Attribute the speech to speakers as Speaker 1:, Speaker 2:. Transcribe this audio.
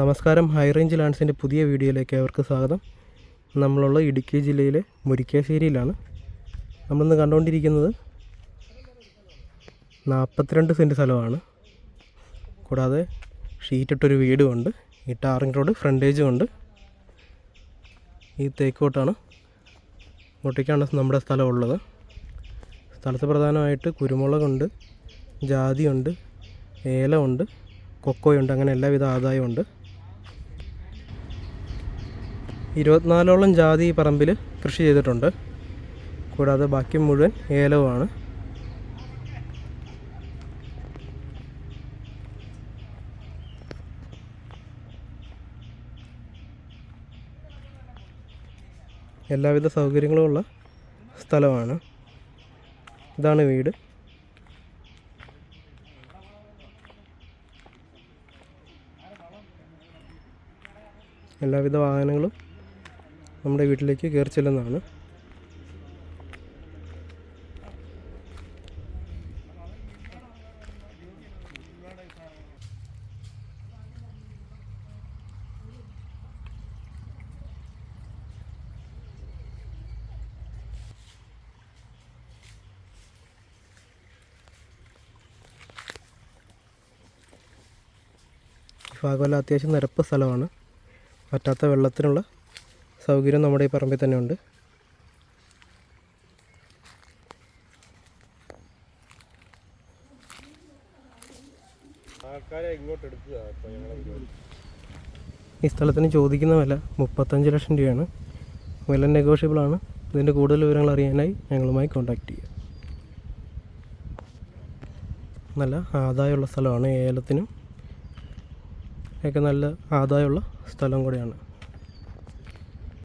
Speaker 1: നമസ്കാരം. High range ലാൻഡ്സിന്റെ പുതിയ വീഡിയോയിലേക്ക് അവർക്ക് സ്വാഗതം. നമ്മളുള്ള ഇടുക്കി ജില്ലയിലെ മുരിക്കാശ്ശേരിയിലാണ്. നമ്മളിന്ന് കണ്ടുകൊണ്ടിരിക്കുന്നത് നാൽപ്പത്തിരണ്ട് സെന്റ് സ്ഥലമാണ്. കൂടാതെ ഷീറ്റിട്ടൊരു വീടുമുണ്ട്. ഈ ടാറിങ് റോഡ് ഫ്രണ്ടേജും ഉണ്ട്. ഈ തേക്കോട്ടാണ് ഇങ്ങോട്ടേക്കാണ് നമ്മുടെ സ്ഥലമുള്ളത്. സ്ഥലത്ത് പ്രധാനമായിട്ട് കുരുമുളകുണ്ട് ജാതിയുണ്ട് ഏലമുണ്ട് കൊക്കോയുണ്ട് അങ്ങനെ എല്ലാവിധ ആദായമുണ്ട്. ഇരുപത്തിനാലോളം ജാതി ഈ പറമ്പിൽ കൃഷി ചെയ്തിട്ടുണ്ട്. കൂടാതെ ബാക്കി മുഴുവൻ ഏലവുമാണ്. എല്ലാവിധ സൗകര്യങ്ങളുമുള്ള സ്ഥലമാണ്. ഇതാണ് വീട്. എല്ലാവിധ വാഹനങ്ങളും നമ്മുടെ വീട്ടിലേക്ക് കയറി ചെല്ലുന്നതാണ്. ഭാഗമല്ല അത്യാവശ്യം നിരപ്പ് സ്ഥലമാണ്. പറ്റാത്ത വെള്ളത്തിനുള്ള സൗകര്യം നമ്മുടെ ഈ പറമ്പിൽ തന്നെ ഉണ്ട്. ഈ സ്ഥലത്തിന് ചോദിക്കുന്ന വില മുപ്പത്തഞ്ച് ലക്ഷം രൂപയാണ്. വില നെഗോഷ്യബിൾ ആണ്. ഇതിന്റെ കൂടുതൽ വിവരങ്ങൾ അറിയാനായി ഞങ്ങളുമായി കോൺടാക്റ്റ് ചെയ്യുക. നല്ല ആദായമുള്ള സ്ഥലമാണ് ഏലത്തിനും. ഒക്കെ നല്ല ആദായമുള്ള സ്ഥലം കൂടെയാണ്.